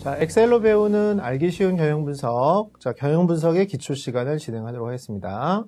자, 엑셀로 배우는 알기 쉬운 경영 분석. 자, 경영 분석의 기초 시간을 진행하도록 하겠습니다.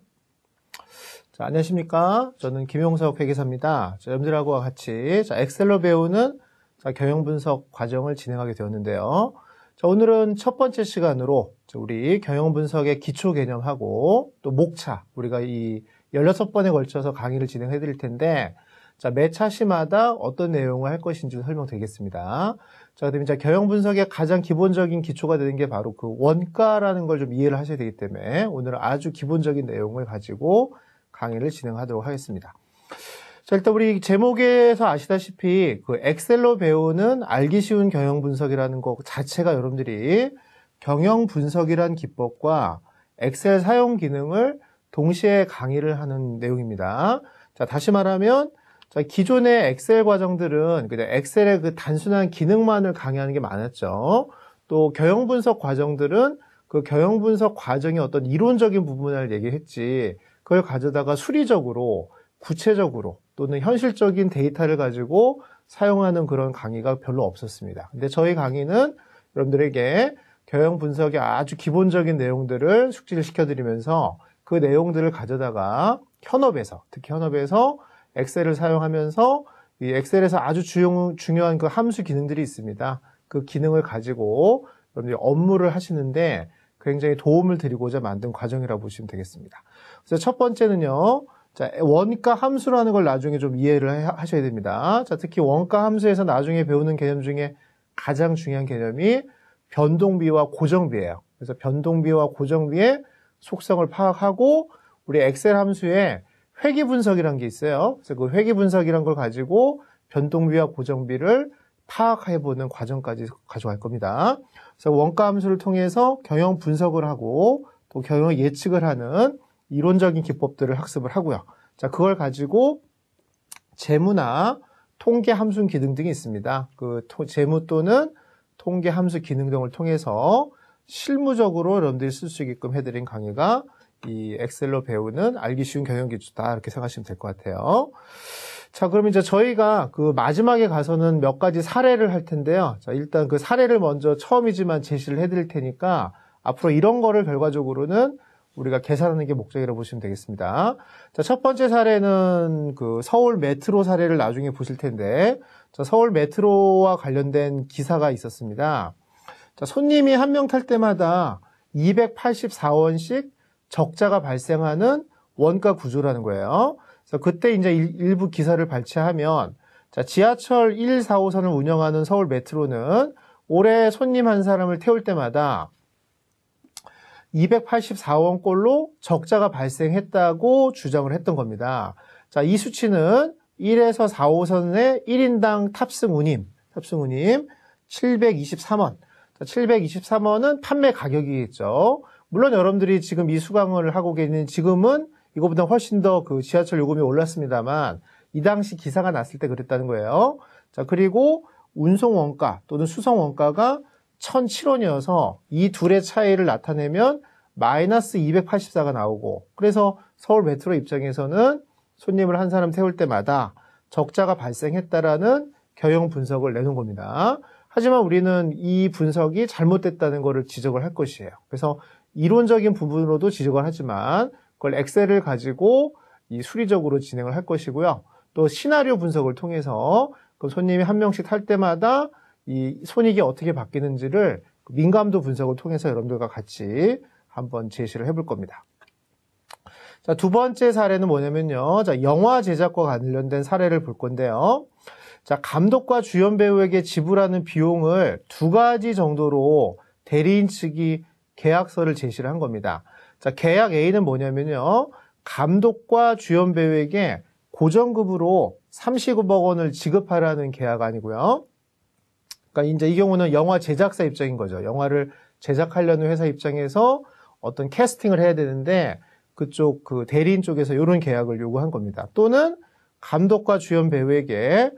자, 안녕하십니까? 저는 김용석 회계사입니다. 자, 여러분들하고 같이 자, 엑셀로 배우는 자, 경영 분석 과정을 진행하게 되었는데요. 자, 오늘은 첫 번째 시간으로 우리 경영 분석의 기초 개념하고 또 목차, 우리가 이 16번에 걸쳐서 강의를 진행해 드릴 텐데, 자, 매 차시마다 어떤 내용을 할 것인지 설명드리겠습니다. 자, 그다음에 이제 경영 분석의 가장 기본적인 기초가 되는 게 바로 그 원가라는 걸 좀 이해를 하셔야 되기 때문에 오늘은 아주 기본적인 내용을 가지고 강의를 진행하도록 하겠습니다. 자, 일단 우리 제목에서 아시다시피 그 엑셀로 배우는 알기 쉬운 경영 분석이라는 것 자체가 여러분들이 경영 분석이란 기법과 엑셀 사용 기능을 동시에 강의를 하는 내용입니다. 자, 다시 말하면 자, 기존의 엑셀 과정들은 그냥 엑셀의 그 단순한 기능만을 강의하는 게 많았죠. 또 경영 분석 과정들은 그 경영 분석 과정의 어떤 이론적인 부분을 얘기했지 그걸 가져다가 수리적으로 구체적으로 또는 현실적인 데이터를 가지고 사용하는 그런 강의가 별로 없었습니다. 근데 저희 강의는 여러분들에게 경영 분석의 아주 기본적인 내용들을 숙지를 시켜드리면서 그 내용들을 가져다가 현업에서 특히 현업에서 엑셀을 사용하면서 이 엑셀에서 아주 주요, 중요한 그 함수 기능들이 있습니다. 그 기능을 가지고 여러분들이 업무를 하시는데 굉장히 도움을 드리고자 만든 과정이라고 보시면 되겠습니다. 그래서 첫 번째는요. 자, 원가 함수라는 걸 나중에 좀 이해를 하셔야 됩니다. 자, 특히 원가 함수에서 나중에 배우는 개념 중에 가장 중요한 개념이 변동비와 고정비예요. 그래서 변동비와 고정비의 속성을 파악하고 우리 엑셀 함수에 회기 분석이라는 게 있어요. 그래서 그 회기 분석이라는 걸 가지고 변동비와 고정비를 파악해보는 과정까지 가져갈 겁니다. 그래서 원가 함수를 통해서 경영 분석을 하고 또 경영 예측을 하는 이론적인 기법들을 학습을 하고요. 자, 그걸 가지고 재무나 통계 함수 기능 등이 있습니다. 그 재무 또는 통계 함수 기능 등을 통해서 실무적으로 여러분들이 쓸 수 있게끔 해드린 강의가 이 엑셀로 배우는 알기 쉬운 경영 기초다 이렇게 생각하시면 될 것 같아요. 자, 그럼 이제 저희가 그 마지막에 가서는 몇 가지 사례를 할 텐데요. 자, 일단 그 사례를 먼저 처음이지만 제시를 해드릴 테니까 앞으로 이런 거를 결과적으로는 우리가 계산하는 게 목적이라고 보시면 되겠습니다. 자, 첫 번째 사례는 그 서울 메트로 사례를 나중에 보실 텐데, 자, 서울 메트로와 관련된 기사가 있었습니다. 자, 손님이 한 명 탈 때마다 284원씩 적자가 발생하는 원가 구조라는 거예요. 그래서 그때 이제 일 부 기사를 발췌하면 자, 지하철 1, 4호선을 운영하는 서울 메트로는 올해 손님 한 사람을 태울 때마다 284원꼴로 적자가 발생했다고 주장을 했던 겁니다. 자, 이 수치는 1에서 4호선의 1인당 탑승 운임, 탑승 운임 723원. 자, 723원은 판매 가격이겠죠. 물론 여러분들이 지금 이 수강을 하고 계신 지금은 이거보다 훨씬 더 그 지하철 요금이 올랐습니다만 이 당시 기사가 났을 때 그랬다는 거예요. 자, 그리고 운송 원가 또는 수송 원가가 1,007원이어서 이 둘의 차이를 나타내면 마이너스 284가 나오고 그래서 서울 메트로 입장에서는 손님을 한 사람 태울 때마다 적자가 발생했다라는 경영 분석을 내놓은 겁니다. 하지만 우리는 이 분석이 잘못됐다는 것을 지적을 할 것이에요. 그래서 이론적인 부분으로도 지적을 하지만 그걸 엑셀을 가지고 이 수리적으로 진행을 할 것이고요. 또 시나리오 분석을 통해서 그 손님이 한 명씩 탈 때마다 이 손익이 어떻게 바뀌는지를 민감도 분석을 통해서 여러분들과 같이 한번 제시를 해볼 겁니다. 자, 두 번째 사례는 뭐냐면요. 자, 영화 제작과 관련된 사례를 볼 건데요. 자, 감독과 주연 배우에게 지불하는 비용을 두 가지 정도로 대리인 측이 계약서를 제시를 한 겁니다. 자, 계약 A는 뭐냐면요. 감독과 주연 배우에게 고정급으로 30억 원을 지급하라는 계약 아니고요. 그러니까 이제 이 경우는 영화 제작사 입장인 거죠. 영화를 제작하려는 회사 입장에서 어떤 캐스팅을 해야 되는데 그쪽 그 대리인 쪽에서 이런 계약을 요구한 겁니다. 또는 감독과 주연 배우에게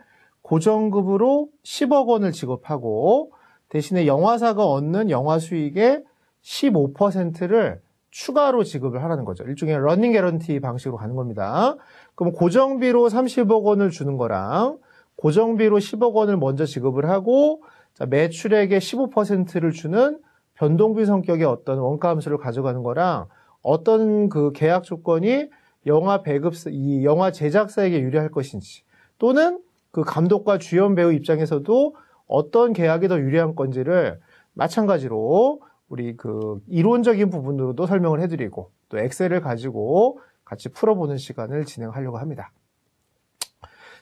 고정급으로 10억 원을 지급하고 대신에 영화사가 얻는 영화 수익의 15%를 추가로 지급을 하라는 거죠. 일종의 러닝 개런티 방식으로 가는 겁니다. 그럼 고정비로 30억 원을 주는 거랑 고정비로 10억 원을 먼저 지급을 하고 자, 매출액의 15%를 주는 변동비 성격의 어떤 원가 함수를 가져가는 거랑 어떤 그 계약 조건이 영화 배급사, 이 영화 제작사에게 유리할 것인지 또는 그 감독과 주연 배우 입장에서도 어떤 계약이 더 유리한 건지를 마찬가지로 우리 그 이론적인 부분으로도 설명을 해드리고 또 엑셀을 가지고 같이 풀어보는 시간을 진행하려고 합니다.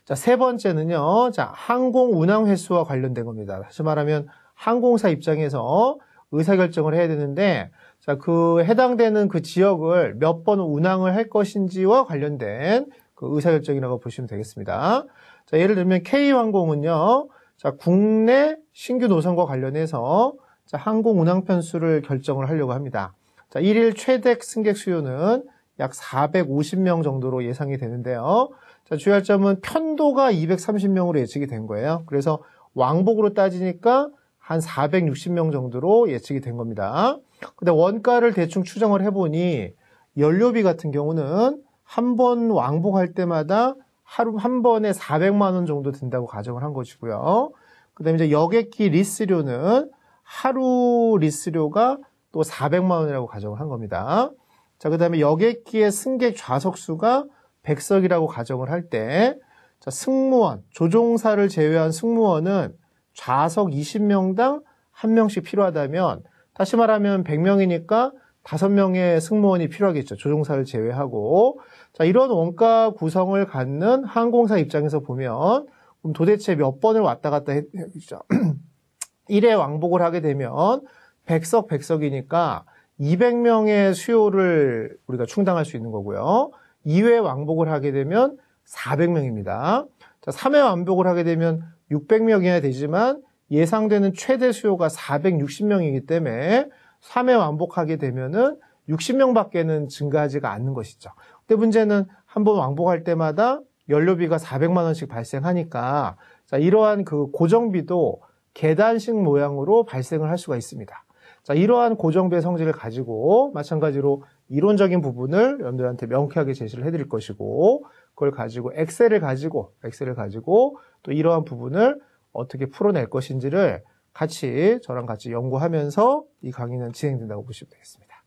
자, 세 번째는요. 자, 항공 운항 횟수와 관련된 겁니다. 다시 말하면 항공사 입장에서 의사결정을 해야 되는데 자, 그 해당되는 그 지역을 몇 번 운항을 할 것인지와 관련된 그 의사결정이라고 보시면 되겠습니다. 자, 예를 들면 K항공은요. 자, 국내 신규 노선과 관련해서 자, 항공 운항 편수를 결정을 하려고 합니다. 자, 1일 최대 승객 수요는 약 450명 정도로 예상이 되는데요. 자, 주의할 점은 편도가 230명으로 예측이 된 거예요. 그래서 왕복으로 따지니까 한 460명 정도로 예측이 된 겁니다. 근데 원가를 대충 추정을 해보니 연료비 같은 경우는 한 번 왕복할 때마다 하루 한 번에 400만 원 정도 든다고 가정을 한 것이고요. 그다음에 이제 여객기 리스료는 하루 리스료가 또 400만 원이라고 가정을 한 겁니다. 자, 그다음에 여객기의 승객 좌석 수가 100석이라고 가정을 할 때, 자, 승무원, 조종사를 제외한 승무원은 좌석 20명당 1명씩 필요하다면, 다시 말하면 100명이니까 5명의 승무원이 필요하겠죠. 조종사를 제외하고. 자, 이런 원가 구성을 갖는 항공사 입장에서 보면, 그럼 도대체 몇 번을 왔다 갔다 했죠. 1회 왕복을 하게 되면 100석, 100석이니까 200명의 수요를 우리가 충당할 수 있는 거고요. 2회 왕복을 하게 되면 400명입니다. 자, 3회 왕복을 하게 되면 600명이야 되지만 예상되는 최대 수요가 460명이기 때문에 3회 왕복하게 되면은 60명밖에는 증가하지가 않는 것이죠. 근데 문제는 한 번 왕복할 때마다 연료비가 400만 원씩 발생하니까 자, 이러한 그 고정비도 계단식 모양으로 발생을 할 수가 있습니다. 자, 이러한 고정배 성질을 가지고 마찬가지로 이론적인 부분을 여러분들한테 명쾌하게 제시를 해드릴 것이고 그걸 가지고 엑셀을 가지고 엑셀을 가지고 또 이러한 부분을 어떻게 풀어낼 것인지를 같이 저랑 같이 연구하면서 이 강의는 진행된다고 보시면 되겠습니다.